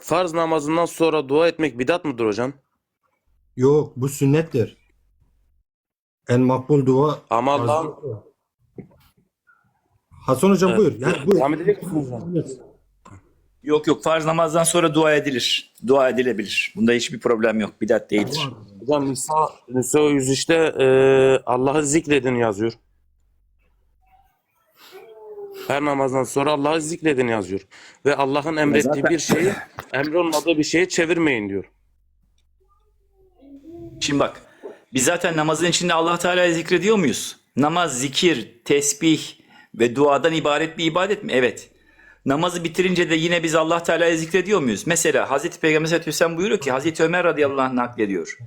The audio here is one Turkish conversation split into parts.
Farz namazından sonra dua etmek bidat mıdır hocam? Yok bu sünnettir. En makbul dua. Ama Allah'ın Hasan hocam buyur. Yani buyur. devam edecek misiniz hocam? Yok yok farz namazdan sonra dua edilir. Dua edilebilir. Bunda hiçbir problem yok. Bidat değildir. Hocam Nisa, Nisa 103'te e, Allah'ı zikredin yazıyor. Her namazdan sonra Allah'ı zikredin yazıyor. Ve Allah'ın emrettiği zaten- bir şeyi emrolmadığı bir şeye çevirmeyin diyor. Şimdi bak biz zaten namazın içinde Allah Teala'yı zikrediyor muyuz? Namaz, zikir, tesbih ve duadan ibaret bir ibadet mi? Evet. Namazı bitirince de yine biz Allah Teala'yı zikrediyor muyuz? Mesela Hazreti Peygamber sallallahu aleyhi ve sellem buyuruyor ki Hazreti Ömer radıyallahu anh naklediyor.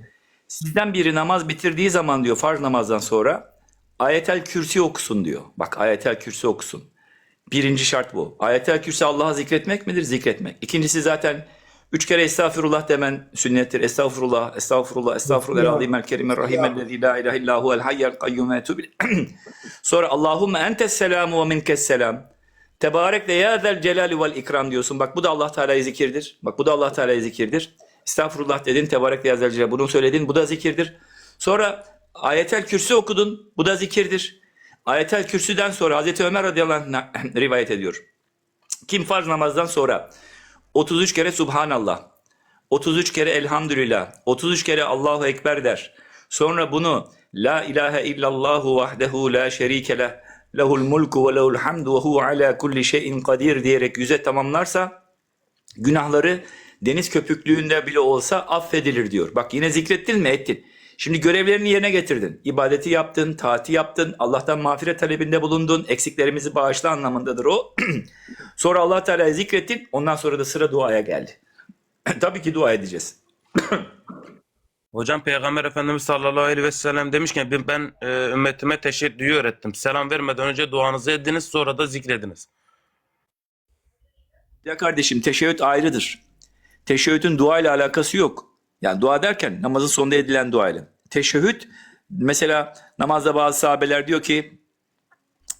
Sizden biri namaz bitirdiği zaman diyor farz namazdan sonra ayetel kürsi okusun diyor. Bak ayetel kürsi okusun. Birinci şart bu. Ayetel kürsi Allah'ı zikretmek midir? Zikretmek. İkincisi zaten üç kere estağfirullah demen sünnettir. Estağfirullah, estağfirullah, estağfirullah, azim el kerim el rahim ellezî la ilahe illa huvel hayyel kayyum. Sonra Allahümme entes selamu ve minkes selam. Tebarek de ya zel celali vel ikram diyorsun. Bak bu da Allah Teala'yı zikirdir. Bak bu da Allah Teala'yı zikirdir. Estağfurullah dedin. Tebarek de ya zel celali. Bunu söyledin. Bu da zikirdir. Sonra ayetel kürsü okudun. Bu da zikirdir. Ayetel kürsüden sonra Hazreti Ömer radıyallahu anh rivayet ediyor. Kim farz namazdan sonra 33 kere Subhanallah, 33 kere Elhamdülillah, 33 kere Allahu Ekber der. Sonra bunu La ilahe illallahu vahdehu la şerike leh, lehul mulku ve lehul hamdu ve huve ala kulli şeyin kadir diyerek yüze tamamlarsa günahları deniz köpüklüğünde bile olsa affedilir diyor. Bak yine zikrettin mi ettin. Şimdi görevlerini yerine getirdin. İbadeti yaptın, taati yaptın, Allah'tan mağfiret talebinde bulundun, eksiklerimizi bağışla anlamındadır o. sonra Allah Teala'yı zikrettin, ondan sonra da sıra duaya geldi. Tabii ki dua edeceğiz. Hocam Peygamber Efendimiz sallallahu aleyhi ve sellem demişken ben, ben e, ümmetime teşekkürü öğrettim. Selam vermeden önce duanızı ediniz sonra da zikrediniz. Ya kardeşim teşebbüt ayrıdır. Teşebbütün dua ile alakası yok. Yani dua derken namazın sonunda edilen dua ile. Mesela namazda bazı sahabeler diyor ki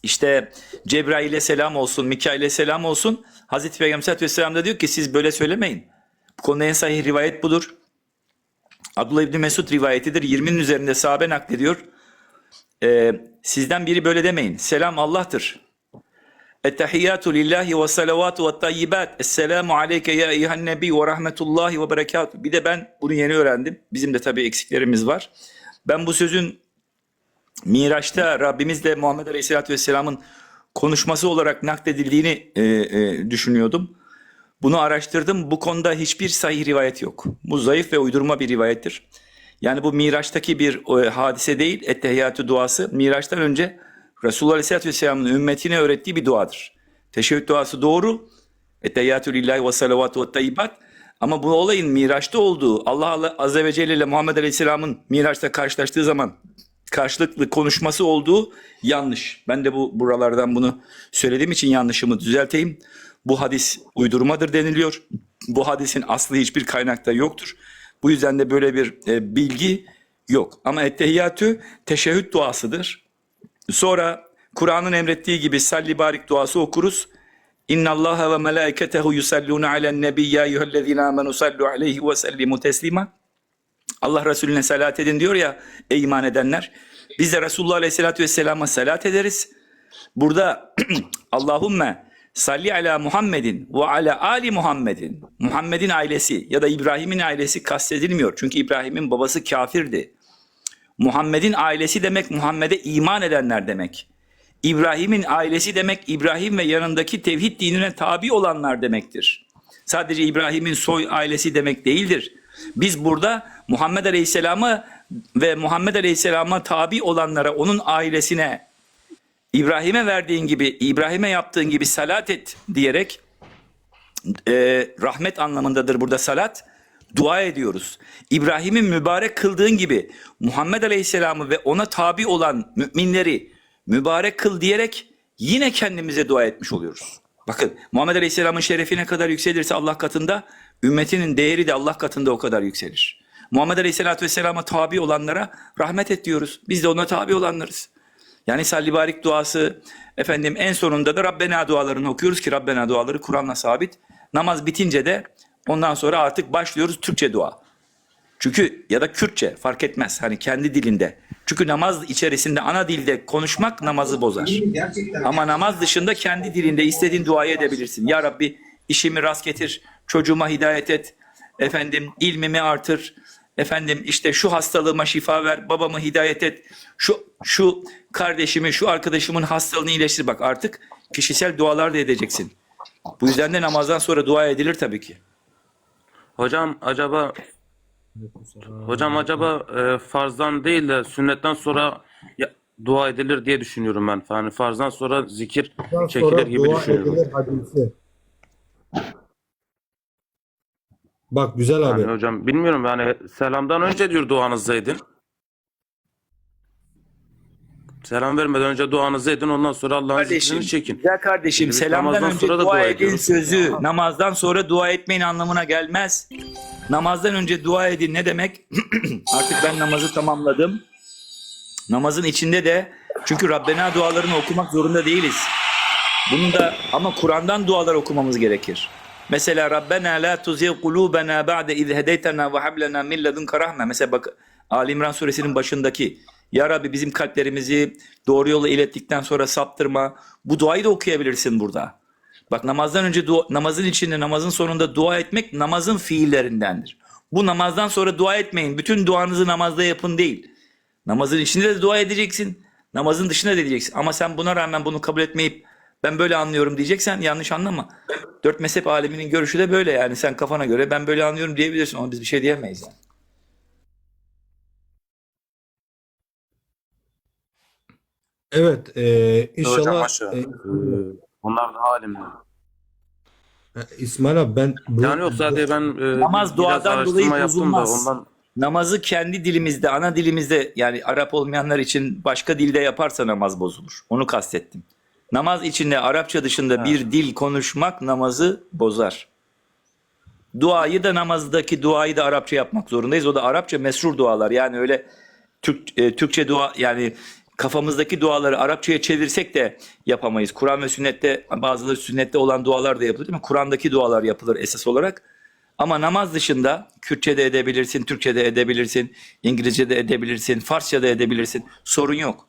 işte Cebrail'e selam olsun, Mikail'e selam olsun. Hazreti Peygamber sallallahu aleyhi ve sellem de diyor ki siz böyle söylemeyin. Bu konuda en sahih rivayet budur. Abdullah İbni Mesud rivayetidir. 20'nin üzerinde sahabe naklediyor. Ee, sizden biri böyle demeyin. Selam Allah'tır. Ettehiyyatu lillahi ve salavatu ve tayyibat. Esselamu aleyke ya eyyühen nebi ve rahmetullahi ve berekatuhu. Bir de ben bunu yeni öğrendim. Bizim de tabii eksiklerimiz var. Ben bu sözün Miraç'ta Rabbimizle Muhammed Aleyhisselatü Vesselam'ın konuşması olarak nakledildiğini e, e, düşünüyordum. Bunu araştırdım. Bu konuda hiçbir sahih rivayet yok. Bu zayıf ve uydurma bir rivayettir. Yani bu Miraç'taki bir e, hadise değil, ettehiyyatü duası. Miraç'tan önce Resulullah Aleyhisselatü Vesselam'ın ümmetine öğrettiği bir duadır. Teşebbüt duası doğru. Ettehiyyatü lillahi ve salavatu ve tayyibat. Ama bu olayın Miraç'ta olduğu, Allah Azze ve Celle ile Muhammed Aleyhisselam'ın Miraç'ta karşılaştığı zaman karşılıklı konuşması olduğu yanlış. Ben de bu buralardan bunu söylediğim için yanlışımı düzelteyim. Bu hadis uydurmadır deniliyor. Bu hadisin aslı hiçbir kaynakta yoktur. Bu yüzden de böyle bir e, bilgi yok. Ama ettehiyyatü teşehhüd duasıdır. Sonra Kur'an'ın emrettiği gibi salli barik duası okuruz. İnna Allah ve melaiketehu yusalluna alen nebi ya eyyühellezine amenu sallu aleyhi ve sellimu teslima. Allah Resulüne salat edin diyor ya ey iman edenler. Biz de Resulullah Aleyhisselatü Vesselam'a salat ederiz. Burada Allahümme salli ala Muhammedin ve ala ali Muhammedin. Muhammed'in ailesi ya da İbrahim'in ailesi kastedilmiyor. Çünkü İbrahim'in babası kafirdi. Muhammed'in ailesi demek Muhammed'e iman edenler demek. İbrahim'in ailesi demek İbrahim ve yanındaki tevhid dinine tabi olanlar demektir. Sadece İbrahim'in soy ailesi demek değildir. Biz burada Muhammed Aleyhisselam'a ve Muhammed Aleyhisselam'a tabi olanlara, onun ailesine, İbrahim'e verdiğin gibi, İbrahim'e yaptığın gibi salat et diyerek e, rahmet anlamındadır burada salat. Dua ediyoruz. İbrahim'in mübarek kıldığın gibi Muhammed Aleyhisselam'ı ve ona tabi olan müminleri mübarek kıl diyerek yine kendimize dua etmiş oluyoruz. Bakın Muhammed Aleyhisselam'ın şerefi ne kadar yükselirse Allah katında ümmetinin değeri de Allah katında o kadar yükselir. Muhammed Aleyhisselatü Vesselam'a tabi olanlara rahmet et diyoruz. Biz de ona tabi olanlarız. Yani salli barik duası efendim en sonunda da Rabbena dualarını okuyoruz ki Rabbena duaları Kur'an'la sabit. Namaz bitince de Ondan sonra artık başlıyoruz Türkçe dua. Çünkü ya da Kürtçe fark etmez. Hani kendi dilinde. Çünkü namaz içerisinde ana dilde konuşmak namazı bozar. Ama namaz dışında kendi dilinde istediğin duayı edebilirsin. Ya Rabbi işimi rast getir, çocuğuma hidayet et, efendim ilmimi artır, efendim işte şu hastalığıma şifa ver, babamı hidayet et, şu şu kardeşimi, şu arkadaşımın hastalığını iyileştir. Bak artık kişisel dualar da edeceksin. Bu yüzden de namazdan sonra dua edilir tabii ki. Hocam acaba hocam acaba e, farzdan değil de sünnetten sonra ya- dua edilir diye düşünüyorum ben. Yani farzdan sonra zikir Ondan çekilir sonra gibi dua düşünüyorum. edilir hadisi. Bak güzel abi. Yani hocam bilmiyorum yani selamdan önce diyor duanızı edin. Selam vermeden önce duanızı edin ondan sonra Allah'ın Kardeşim, zikrini çekin. güzel kardeşim Biz selamdan namazdan önce sonra da dua dua edin ediyoruz. sözü namazdan sonra dua etmeyin anlamına gelmez. Namazdan önce dua edin ne demek? Artık ben namazı tamamladım. Namazın içinde de çünkü Rabbena dualarını okumak zorunda değiliz. Bunun da ama Kur'an'dan dualar okumamız gerekir. Mesela Rabbena la tuzigh kulubena ba'de iz hedeytena ve hab lena min ledunke rahme. Mesela bak Ali İmran suresinin başındaki Ya Rabbi bizim kalplerimizi doğru yola ilettikten sonra saptırma. Bu duayı da okuyabilirsin burada. Bak namazdan önce dua, namazın içinde namazın sonunda dua etmek namazın fiillerindendir. Bu namazdan sonra dua etmeyin. Bütün duanızı namazda yapın değil. Namazın içinde de dua edeceksin. Namazın dışında da edeceksin. Ama sen buna rağmen bunu kabul etmeyip ben böyle anlıyorum diyeceksen yanlış anlama. Dört mezhep aleminin görüşü de böyle yani. Sen kafana göre ben böyle anlıyorum diyebilirsin ama biz bir şey diyemeyiz yani. Evet, e, Hocam inşallah aşağı. e, Ee, Bunlar da halimler. İsmail abi ben bu, Yani yok sadece ben e, Namaz biraz duadan dolayı araştırma yaptım da bozulmaz. ondan Namazı kendi dilimizde, ana dilimizde yani Arap olmayanlar için başka dilde yaparsa namaz bozulur. Onu kastettim. Namaz içinde Arapça dışında bir dil konuşmak namazı bozar. Duayı da namazdaki duayı da Arapça yapmak zorundayız. O da Arapça mesrur dualar. Yani öyle Türk, e, Türkçe dua yani kafamızdaki duaları Arapçaya çevirsek de yapamayız. Kur'an ve sünnette bazıları sünnette olan dualar da yapılır değil mi? Kur'an'daki dualar yapılır esas olarak. Ama namaz dışında Kürtçe de edebilirsin, Türkçe de edebilirsin, İngilizce de edebilirsin, Farsça da edebilirsin. Sorun yok.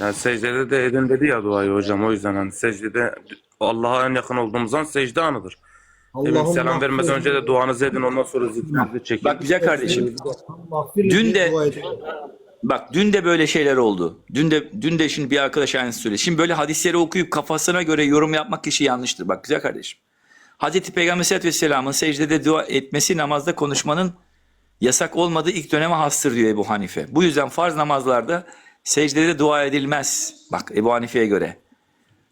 yani secdede de edin dedi ya duayı hocam o yüzden hani secdede Allah'a en yakın olduğumuz an secde anıdır. Allah'ım selam vermeden önce de duanızı edin ondan sonra zikrinizi çekin. Bak güzel kardeşim. Dün de-. Bak dün de böyle şeyler oldu. Dün de dün de şimdi bir arkadaş aynısı söyledi. Şimdi böyle hadisleri okuyup kafasına göre yorum yapmak kişi yanlıştır. Bak güzel kardeşim. Hazreti Peygamber Aleyhisselatü Vesselam'ın secdede dua etmesi namazda konuşmanın yasak olmadığı ilk döneme hastır diyor Ebu Hanife. Bu yüzden farz namazlarda secdede dua edilmez. Bak Ebu Hanife'ye göre.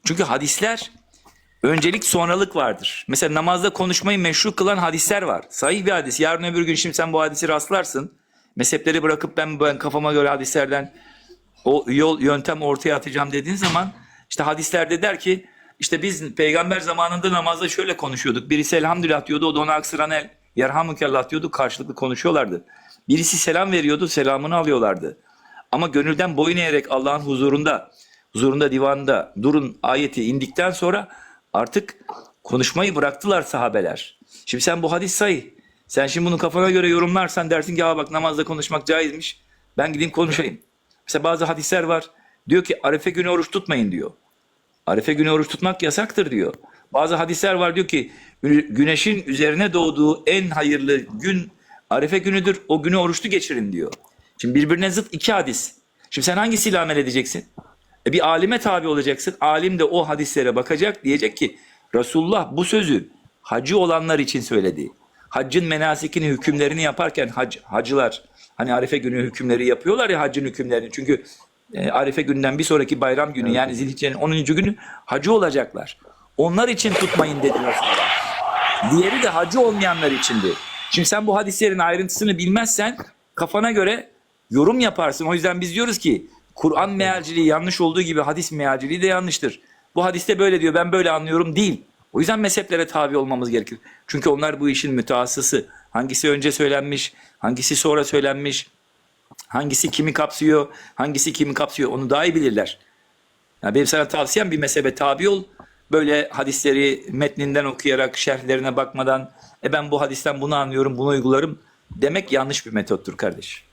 Çünkü hadisler öncelik sonralık vardır. Mesela namazda konuşmayı meşru kılan hadisler var. Sahih bir hadis. Yarın öbür gün şimdi sen bu hadisi rastlarsın. Mezhepleri bırakıp ben, ben kafama göre hadislerden o yol yöntem ortaya atacağım dediğin zaman işte hadislerde der ki işte biz peygamber zamanında namazda şöyle konuşuyorduk. Birisi elhamdülillah diyordu o da ona aksıran el yerhamukallah diyordu karşılıklı konuşuyorlardı. Birisi selam veriyordu selamını alıyorlardı. Ama gönülden boyun eğerek Allah'ın huzurunda huzurunda divanında durun ayeti indikten sonra artık konuşmayı bıraktılar sahabeler. Şimdi sen bu hadis sayı. Sen şimdi bunu kafana göre yorumlarsan dersin ki bak namazda konuşmak caizmiş. Ben gideyim konuşayım. Mesela bazı hadisler var. Diyor ki Arefe günü oruç tutmayın diyor. Arefe günü oruç tutmak yasaktır diyor. Bazı hadisler var diyor ki güneşin üzerine doğduğu en hayırlı gün Arefe günüdür. O günü oruçlu geçirin diyor. Şimdi birbirine zıt iki hadis. Şimdi sen hangisiyle amel edeceksin? E bir alime tabi olacaksın. Alim de o hadislere bakacak. Diyecek ki Resulullah bu sözü hacı olanlar için söyledi. Haccın menasikini, hükümlerini yaparken hac, hacılar hani Arife günü hükümleri yapıyorlar ya haccın hükümlerini. Çünkü e, Arife gününden bir sonraki bayram günü yani Zilhicce'nin 10. günü hacı olacaklar. Onlar için tutmayın dedi Resulullah. Diğeri de hacı olmayanlar içindi. Şimdi sen bu hadislerin ayrıntısını bilmezsen kafana göre yorum yaparsın. O yüzden biz diyoruz ki Kur'an mealciliği yanlış olduğu gibi hadis mealciliği de yanlıştır. Bu hadiste böyle diyor ben böyle anlıyorum değil. O yüzden mezheplere tabi olmamız gerekir. Çünkü onlar bu işin mütehassısı. Hangisi önce söylenmiş, hangisi sonra söylenmiş, hangisi kimi kapsıyor, hangisi kimi kapsıyor onu daha iyi bilirler. Yani benim sana tavsiyem bir mezhebe tabi ol. böyle hadisleri metninden okuyarak şerhlerine bakmadan e ben bu hadisten bunu anlıyorum, bunu uygularım demek yanlış bir metottur kardeş.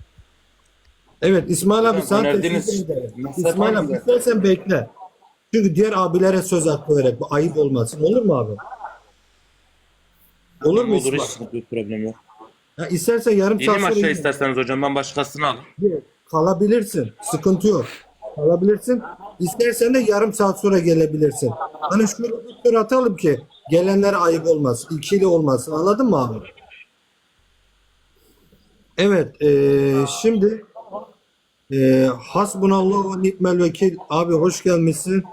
Evet İsmail abi mezhep İsmail abi istersen bekle. Çünkü diğer abilere söz hakkı vererek bu ayıp olmasın. Olur mu abi? Olur mu Olur İsmail? hiç bir problem yok. Ya istersen yarım saat İneyim sonra aşağı yine isterseniz hocam ben başkasını alırım. kalabilirsin. Sıkıntı yok. Kalabilirsin. İstersen de yarım saat sonra gelebilirsin. Hani şöyle bir tur atalım ki gelenlere ayıp olmasın. ikili olmasın. Anladın mı abi? Evet. eee, şimdi eee hasbunallah ve ni'mel vekil. Abi hoş gelmişsin.